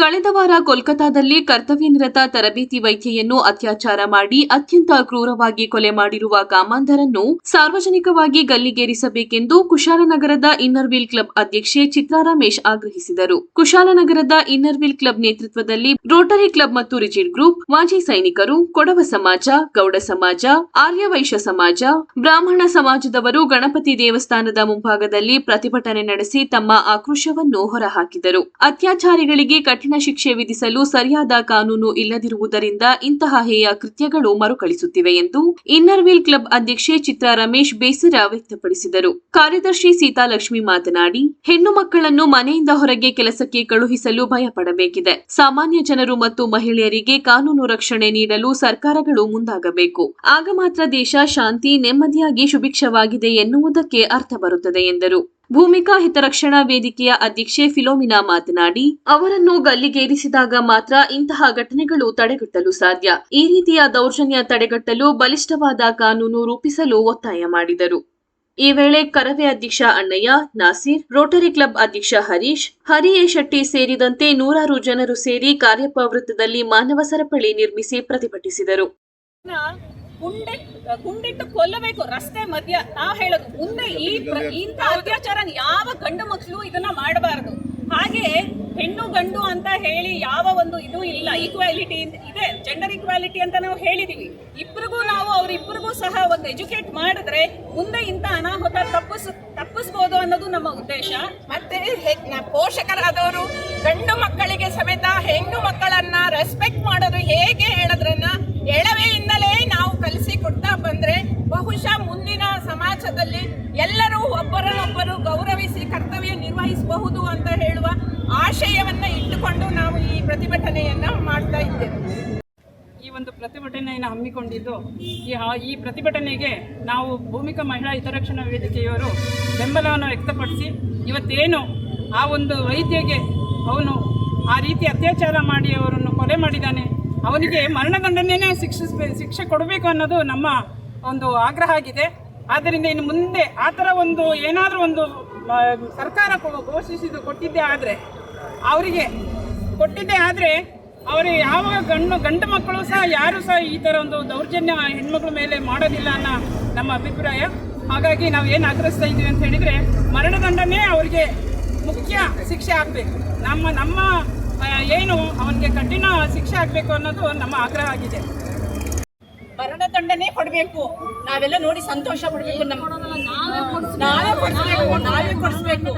ಕಳೆದ ವಾರ ಕೋಲ್ಕತ್ತಾದಲ್ಲಿ ಕರ್ತವ್ಯ ನಿರತ ತರಬೇತಿ ವೈದ್ಯೆಯನ್ನು ಅತ್ಯಾಚಾರ ಮಾಡಿ ಅತ್ಯಂತ ಕ್ರೂರವಾಗಿ ಕೊಲೆ ಮಾಡಿರುವ ಕಾಮಾಂಧರನ್ನು ಸಾರ್ವಜನಿಕವಾಗಿ ಗಲ್ಲಿಗೇರಿಸಬೇಕೆಂದು ಕುಶಾಲನಗರದ ಇನ್ನರ್ವಿಲ್ ಕ್ಲಬ್ ಅಧ್ಯಕ್ಷೆ ಚಿತ್ರಾ ರಮೇಶ್ ಆಗ್ರಹಿಸಿದರು. ಕುಶಾಲನಗರದ ಇನ್ನರ್ವಿಲ್ ಕ್ಲಬ್ ನೇತೃತ್ವದಲ್ಲಿ ರೋಟರಿ ಕ್ಲಬ್ ಮತ್ತು ರಿಜಿಡ್ ಗ್ರೂಪ್, ಮಾಜಿ ಸೈನಿಕರು, ಕೊಡವ ಸಮಾಜ, ಗೌಡ ಸಮಾಜ ಆರ್ಯವೈಶ್ಯ ಸಮಾಜ, ಬ್ರಾಹ್ಮಣ ಸಮಾಜದವರು ಗಣಪತಿ ದೇವಸ್ಥಾನದ ಮುಂಭಾಗದಲ್ಲಿ ಪ್ರತಿಭಟನೆ ನಡೆಸಿ ತಮ್ಮ ಆಕ್ರೋಶವನ್ನು ಹೊರಹಾಕಿದರು. ಅತ್ಯಾಚಾರಿಗಳಿಗೆ ಕಠಿಣ ಶಿಕ್ಷೆ ವಿಧಿಸಲು ಸರಿಯಾದ ಕಾನೂನು ಇಲ್ಲದಿರುವುದರಿಂದ ಇಂತಹ ಹೇಯ ಕೃತ್ಯಗಳು ಮರುಕಳಿಸುತ್ತಿವೆ ಎಂದು ಇನ್ನರ್ವಿಲ್ ಕ್ಲಬ್ ಅಧ್ಯಕ್ಷೆ ಚಿತ್ರಾ ರಮೇಶ್ ಬೇಸರ ವ್ಯಕ್ತಪಡಿಸಿದರು. ಕಾರ್ಯದರ್ಶಿ ಸೀತಾಲಕ್ಷ್ಮಿ ಮಾತನಾಡಿ, ಹೆಣ್ಣು ಮಕ್ಕಳನ್ನು ಮನೆಯಿಂದ ಹೊರಗೆ ಕೆಲಸಕ್ಕೆ ಕಳುಹಿಸಲು ಭಯಪಡಬೇಕಿದೆ. ಸಾಮಾನ್ಯ ಜನರು ಮತ್ತು ಮಹಿಳೆಯರಿಗೆ ಕಾನೂನು ರಕ್ಷಣೆ ನೀಡಲು ಸರ್ಕಾರಗಳು ಮುಂದಾಗಬೇಕು. ಆಗ ಮಾತ್ರ ದೇಶ ಶಾಂತಿ, ನೆಮ್ಮದಿಯಾಗಿ ಶುಭಿಕ್ಷವಾಗಿದೆ ಎನ್ನುವುದಕ್ಕೆ ಅರ್ಥ ಬರುತ್ತದೆ ಎಂದರು. ಭೂಮಿಕಾ ಹಿತರಕ್ಷಣಾ ವೇದಿಕೆಯ ಅಧ್ಯಕ್ಷೆ ಫಿಲೋಮಿನಾ ಮಾತನಾಡಿ, ಅವರನ್ನು ಗಲ್ಲಿಗೇರಿಸಿದಾಗ ಮಾತ್ರ ಇಂತಹ ಘಟನೆಗಳು ತಡೆಗಟ್ಟಲು ಸಾಧ್ಯ. ಈ ರೀತಿಯ ದೌರ್ಜನ್ಯ ತಡೆಗಟ್ಟಲು ಬಲಿಷ್ಠವಾದ ಕಾನೂನು ರೂಪಿಸಲು ಒತ್ತಾಯ ಮಾಡಿದರು. ಈ ವೇಳೆ ಕರವೇ ಅಧ್ಯಕ್ಷ ಅಣ್ಣಯ್ಯ, ನಾಸೀರ್, ರೋಟರಿ ಕ್ಲಬ್ ಅಧ್ಯಕ್ಷ ಹರೀಶ್ ಹರಿ ಎ ಶೆಟ್ಟಿ ಸೇರಿದಂತೆ ನೂರಾರು ಜನರು ಸೇರಿ ಕಾರ್ಯಪ್ರವೃತ್ತದಲ್ಲಿ ಮಾನವ ಸರಪಳಿ ನಿರ್ಮಿಸಿ ಪ್ರತಿಭಟಿಸಿದರು. ಗುಂಡಿಟ್ ಗುಂಡಿಟ್ಟು ಕೊಲ್ಲಬೇಕು, ರಸ್ತೆ ಮಧ್ಯ. ನಾ ಹೇಳೋದು, ಮುಂದೆ ಈ ಇಂಥ ಅತ್ಯಾಚಾರ ಯಾವ ಗಂಡು ಮಕ್ಕಳು ಇದನ್ನ ಮಾಡಬಾರದು. ಹಾಗೆ ಹೆಣ್ಣು ಗಂಡು ಅಂತ ಹೇಳಿ ಯಾವ ಒಂದು ಇದು ಇಲ್ಲ. ಈಕ್ವಾಲಿಟಿ ಇದೆ ಜೆಂಡರ್ ಈಕ್ವಾಲಿಟಿ ಅಂತ ನಾವು ಹೇಳಿದೀವಿ. ಇಬ್ಬರಿಗೂ ನಾವು ಅವರಿಬ್ಬರಿಗೂ ಸಹ ಒಂದು ಎಜುಕೇಟ್ ಮಾಡಿದ್ರೆ ಮುಂದೆ ಇಂಥ ಅನಾಹುತ ತಪ್ಪಿಸ್, ತಪ್ಪಿಸ್ಬೋದು ಅನ್ನೋದು ನಮ್ಮ ಉದ್ದೇಶ. ಮತ್ತೆ ಹೆ- ನಿರ್ವಹಿಸಬಹುದು ಅಂತ ಹೇಳುವ ಆಶಯವನ್ನ ಇಟ್ಟುಕೊಂಡು ನಾವು ಈ ಪ್ರತಿಭಟನೆಯನ್ನ ಮಾಡ್ತಾ ಇದ್ದೇವೆ. ಈ ಒಂದು ಪ್ರತಿಭಟನೆಯನ್ನು ಹಮ್ಮಿಕೊಂಡಿದ್ದು, ಈ ಈ ಪ್ರತಿಭಟನೆಗೆ ನಾವು ಭೂಮಿಕ ಮಹಿಳಾ ಹಿತರಕ್ಷಣಾ ವೇದಿಕೆಯವರು ಬೆಂಬಲವನ್ನು ವ್ಯಕ್ತಪಡಿಸಿ, ಇವತ್ತೇನು ಆ ಒಂದು ವೈದ್ಯಗೆ ಅವನು ಆ ರೀತಿ ಅತ್ಯಾಚಾರ ಮಾಡಿ ಅವರನ್ನು ಕೊಲೆ ಮಾಡಿದ್ದಾನೆ, ಅವನಿಗೆ ಮರಣದಂಡನೆಯೇ ಶಿಕ್ಷಿಸಬೇ ಶಿಕ್ಷೆ ಕೊಡಬೇಕು ಅನ್ನೋದು ನಮ್ಮ ಒಂದು ಆಗ್ರಹ ಆಗಿದೆ. ಆದ್ದರಿಂದ ಇನ್ನು ಮುಂದೆ ಆ ಥರ ಒಂದು ಏನಾದರೂ ಒಂದು ಸರ್ಕಾರ ಘೋಷಿಸಿದ್ದು ಕೊಟ್ಟಿದ್ದೇ ಆದರೆ, ಅವರಿಗೆ ಕೊಟ್ಟಿದ್ದೇ ಆದರೆ, ಅವರು ಯಾವ ಗಂಡು ಗಂಡು ಮಕ್ಕಳು ಸಹ, ಯಾರು ಸಹ ಈ ಥರ ಒಂದು ದೌರ್ಜನ್ಯ ಹೆಣ್ಮಕ್ಳ ಮೇಲೆ ಮಾಡೋದಿಲ್ಲ ಅನ್ನೋ ನಮ್ಮ ಅಭಿಪ್ರಾಯ. ಹಾಗಾಗಿ ನಾವು ಏನು ಆಗ್ರಹಿಸ್ತಾ ಇದ್ದೀವಿ ಅಂತ ಹೇಳಿದರೆ, ಮರಣದಂಡನೆ ಅವರಿಗೆ ಮುಖ್ಯ ಶಿಕ್ಷೆ ಆಗಬೇಕು. ನಮ್ಮ ನಮ್ಮ ಏನು ಅವನಿಗೆ ಕಠಿಣ ಶಿಕ್ಷೆ ಆಗಬೇಕು ಅನ್ನೋದು ನಮ್ಮ ಆಗ್ರಹ ಆಗಿದೆ. ಮರಣ ದಂಡನೆ ಕೊಡಬೇಕು. ನಾವೆಲ್ಲ ನೋಡಿ ಸಂತೋಷ ಪಡಬೇಕು ನಮ್ಗೆ. ನಾವೇ ಕೊಡಿಸ್ಬೇಕು ನಾವೇ ಕೊಡಿಸ್ಬೇಕು.